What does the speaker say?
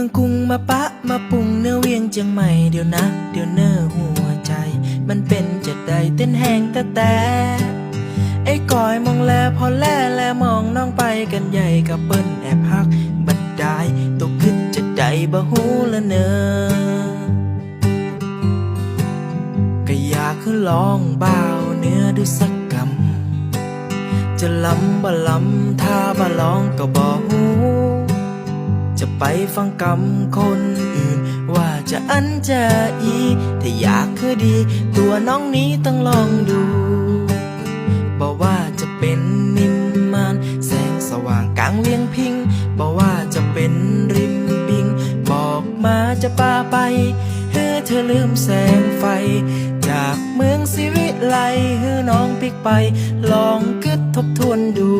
มืองกรุงมาปะมาปรุงเนื้อเวียงเจียงใหม่เดี๋ยวนะ เดี๋ยวเนื้อหัวใจ มันเป็นจะได้เต้นแหงแต่แต่ไอ้ก้อยมองแลพอแลแลมองน้องไปกันใหญ่กับเปิ้นแอบฮัก บัดได้ตกขึ้นจะได้บ่ฮู้ละเนอก็อยากคือลองเบาเนื้อดูสักกำจะล้ำบ่ล้ำถ้าบ่ลองก็บ่ฮู้จะ ไปฟังกำคนอื่น ว่าจะอันจะอี ถ้าอยากคือดี ตัวน้องนี้ต้องลองดู บอกว่าจะเป็นนิมมาน แสงสว่างกลางเวียงพิง บอกว่าจะเป็นริมปิง บอกมาจะพาไปเฮ้อเธอลืมแสงไฟ จากเมืองสิวิไลเฮ้อน้องปิกไป ลองกึดทบทวนดู